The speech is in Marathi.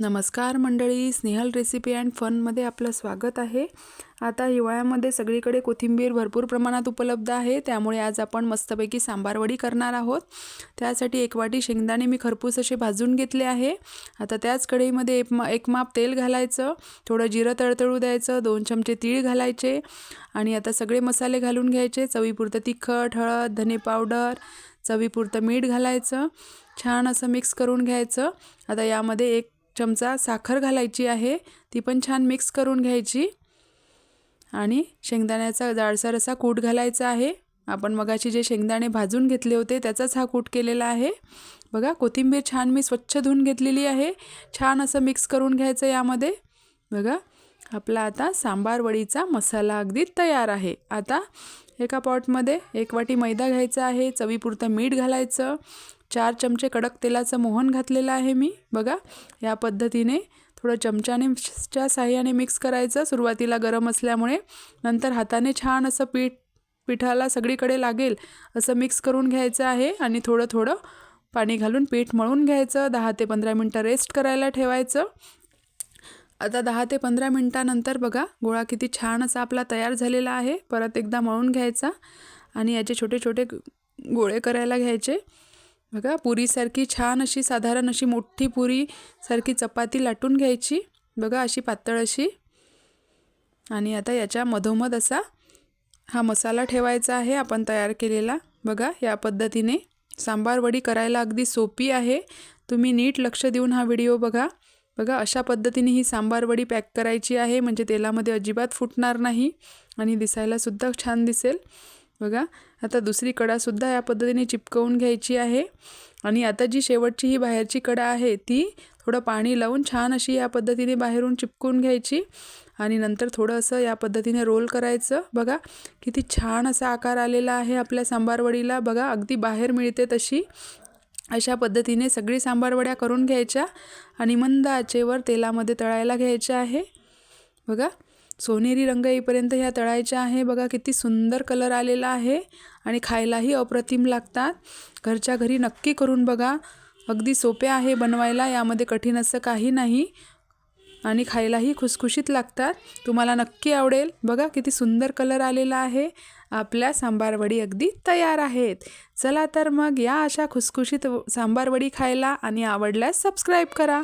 नमस्कार मंडळी स्नेहल रेसिपी अँड फनमध्ये आपलं स्वागत आहे. आता हिवाळ्यामध्ये सगळीकडे कोथिंबीर भरपूर प्रमाणात उपलब्ध आहे. त्यामुळे आज आपण मस्तपैकी सांबारवडी करणार आहोत. त्यासाठी एक वाटी शेंगदाणे मी खरपूस असे भाजून घेतले आहे. आता त्याच कढईमध्ये एक मा एक माप तेल घालायचं थोडं जिरं तळतळू द्यायचं दोन चमचे तीळ घालायचे आणि आता सगळे मसाले घालून घ्यायचे. चवीपुरतं तिखट हळद धने पावडर चवीपुरतं मीठ घालायचं. छान असं मिक्स करून घ्यायचं. आता यामध्ये एक चमचा साखर घालायची आहे ती पण छान मिक्स करून घ्यायची. आणि शेंगदाण्याचा जाडसर असा कूट घालायचा आहे. आपण मगाशी जे शेंगदाणे भाजून घेतले होते त्याचाच हा कूट केलेला आहे. बघा कोथिंबीर छान मी स्वच्छ धुवून घेतलेली आहे. छान असं मिक्स करून घ्यायचं यामध्ये. बघा आपला आता सांबार वडीचा मसाला अगदी तयार आहे. आता एका पॉटमध्ये एक वाटी मैदा घ्यायचा आहे चवीपुरतं मीठ घालायचं चार चमचे कडक तेलाचं मोहन घातलेलं आहे मी. बघा या पद्धतीने थोडं चमच्याने च्या साह्याने मिक्स करायचं. सुरुवातीला गरम असल्यामुळे नंतर हाताने छान असं पीठ पिठाला सगळीकडे लागेल असं मिक्स करून घ्यायचं आहे आणि थोडं थोडं पाणी घालून पीठ मळून घ्यायचं. दहा ते पंधरा मिनटं रेस्ट करायला ठेवायचं. आता दहा ते पंधरा मिनटानंतर बघा गोळा किती छान असा आपला तयार झालेला आहे. परत एकदा मळून घ्यायचा आणि याचे छोटे छोटे गोळे करायला घ्यायचे. बघा पुरीसारखी छान अशी साधारण अशी मोठी पुरीसारखी चपाती लाटून घ्यायची. बघा अशी पातळ अशी. आणि आता याच्या मधोमध असा हा मसाला ठेवायचा आहे आपण तयार केलेला. बघा या पद्धतीने सांबार वडी करायला अगदी सोपी आहे. तुम्ही नीट लक्ष देऊन हा व्हिडिओ बघा. बघा अशा पद्धतीने ही सांबार वडी पॅक करायची आहे म्हणजे तेलामध्ये अजिबात फुटणार नाही आणि दिसायलासुद्धा छान दिसेल. बघा आता दुसरी कडासुद्धा या पद्धतीने चिपकवून घ्यायची आहे. आणि आता जी शेवटची ही बाहेरची कडा आहे ती थोडं पाणी लावून छान अशी या पद्धतीने बाहेरून चिपकून घ्यायची. आणि नंतर थोडं असं या पद्धतीने रोल करायचं. बघा किती छान असा आकार आलेला आहे आपल्या सांबारवडीला. बघा अगदी बाहेर मिळते तशी. अशा पद्धतीने सगळी सांबारवड्या करून घ्यायच्या आणि मंद आचेवर तेलामध्ये तळायला घ्यायच्या आहे. बघा सोनेरी रंग येईपर्यंत ह्या तळायच्या आहे. बघा किती सुंदर कलर आलेला आहे आणि खायलाही अप्रतिम लागतात. घरच्या घरी नक्की करून बघा. अगदी सोपे आहे बनवायला यामध्ये कठीण असं काही नाही. आणि खायलाही खुसखुशीत लागतात. तुम्हाला नक्की आवडेल. बघा किती सुंदर कलर आलेला आहे. आपल्या सांबारवडी अगदी तयार आहेत. चला तर मग या अशा खुसखुशीत सांबारवडी खायला आणि आवडल्यास सबस्क्राईब करा.